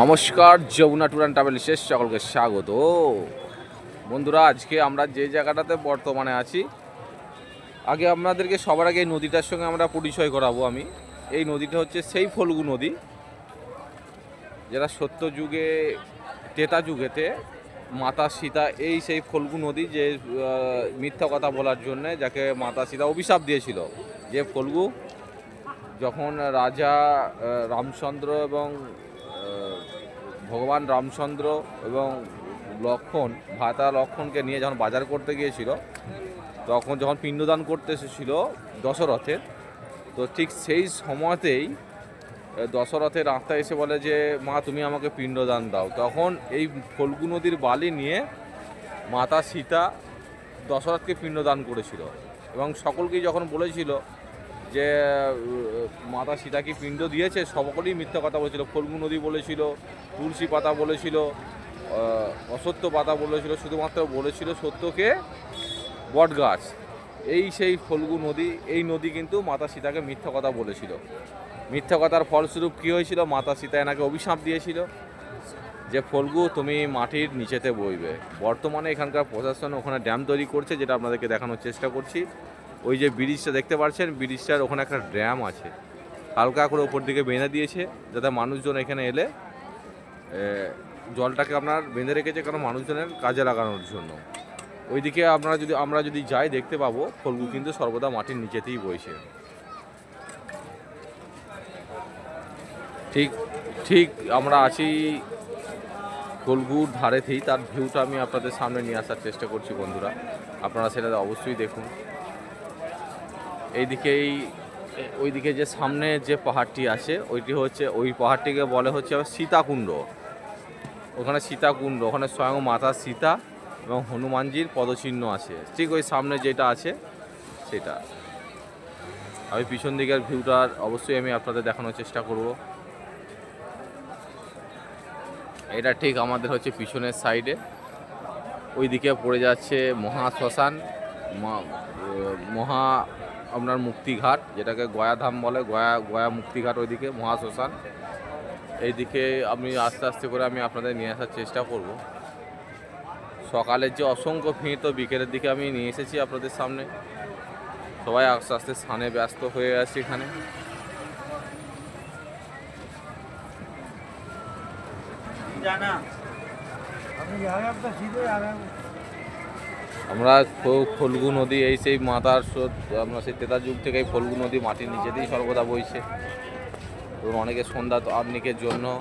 নমস্কার, Jamuna tour and travel শেষ সকলকে স্বাগত। বন্ধুরা, আজকে আমরা যে জায়গাটাতে বর্তমানে আছি, আগে আপনাদেরকে সবার আগে এই নদীটার সঙ্গে আমরা পরিচয় করাবো আমি। এই নদীটা হচ্ছে সেই ফলগু নদী, যেটা সত্য যুগে তেতা যুগেতে মাতা সীতা, এই সেই ফল্গু নদী যে মিথ্যা কথা বলার জন্যে যাকে মাতা সীতা অভিশাপ দিয়েছিল। যে ফলগু যখন রাজা রামচন্দ্র এবং ভগবান রামচন্দ্র এবং লক্ষণ, ভাতা লক্ষণকে নিয়ে যখন বাজার করতে গিয়েছিল, তখন যখন পিণ্ডদান করতে এসেছিল দশরথের, তো ঠিক সেই সময়তেই দশরথের আত্মা এসে বলে যে, মা, তুমি আমাকে পিণ্ডদান দাও। তখন এই ফল্গু নদীর বালি নিয়ে মাতা সীতা দশরথকে পিণ্ডদান করেছিল এবং সকলকেই যখন বলেছিল যে মাতা সীতাকে পিণ্ড দিয়েছে, সকলেই মিথ্যা কথা বলেছিল। ফল্গু নদী বলেছিল, তুলসী পাতা বলেছিল অসত্য পাতা বলেছিল, শুধুমাত্র বলেছিল সত্যকে বট গাছ। এই সেই ফল্গু নদী, এই নদী কিন্তু মাতা সীতাকে মিথ্যা কথা বলেছিল। মিথ্যা কথার ফলস্বরূপ কী হয়েছিল? মাতা সীতা এনাকে অভিশাপ দিয়েছিল যে, ফল্গু, তুমি মাটির নিচেতে বইবে। বর্তমানে এখানকার প্রশাসন ওখানে ড্যাম তৈরি করছে, যেটা আপনাদেরকে দেখানোর চেষ্টা করছি। ওই যে ব্রিজটা দেখতে পাচ্ছেন, ব্রিজটার ওখানে একটা ড্যাম আছে। হালকা করে ওপর দিকে বেঁধে দিয়েছে, যাতে মানুষজন এখানে এলে জলটাকে আপনার বেঁধে রেখেছে কারণ মানুষজনের কাজে লাগানোর জন্য। ওইদিকে আপনারা যদি, আমরা যদি যাই, দেখতে পাবো ফল্গু কিন্তু সর্বদা মাটির নিচেতেই বইছে। ঠিক ঠিক আমরা আছি ফল্গুর ধারেতেই, তার ভিউটা আমি আপনাদের সামনে নিয়ে আসার চেষ্টা করছি বন্ধুরা। আপনারা সেটা অবশ্যই দেখুন। এইদিকেই ওইদিকে যে সামনে যে পাহাড়টি আছে, ওইটি হচ্ছে, ওই পাহাড়টিকে বলে হচ্ছে সীতাকুণ্ড। ওখানে সীতাকুণ্ড, ওখানে স্বয়ং মাতা সীতা এবং হনুমানজির পদচিহ্ন আছে। ঠিক ওই সামনে যেটা আছে, সেটা। আমি পিছন দিকের ভিউটার অবশ্যই আমি আপনাদের দেখানোর চেষ্টা করব। এটা ঠিক আমাদের হচ্ছে পিছনের সাইডে। ওইদিকে পড়ে যাচ্ছে মহা শ্মশান মহা আপনার মুক্তিঘাট, যেটাকে গয়াধাম বলে, গয়া গয়া মুক্তিঘাট ওইদিকে, মহাশ্মশান। এইদিকে আমি আস্তে আস্তে করে আমি আপনাদের নিয়ে আসার চেষ্টা করব। সকালের যে অসংখ্য ভিড়, তো বিকেলের দিকে আমি নিয়ে এসেছি আপনাদের সামনে। সবাই আস্তে আস্তে স্থানে ব্যস্ত হয়ে আছে এখানে। জানা। আমরা ফলগু নদী, এই সেই মাতার স্রোত, আমরা সেই তেতার যুগ থেকে এই ফল্গু নদী মাটির নিচেতেই সর্বদা বইছে। এবং অনেকে সন্ধ্যা আপনিকের জন্য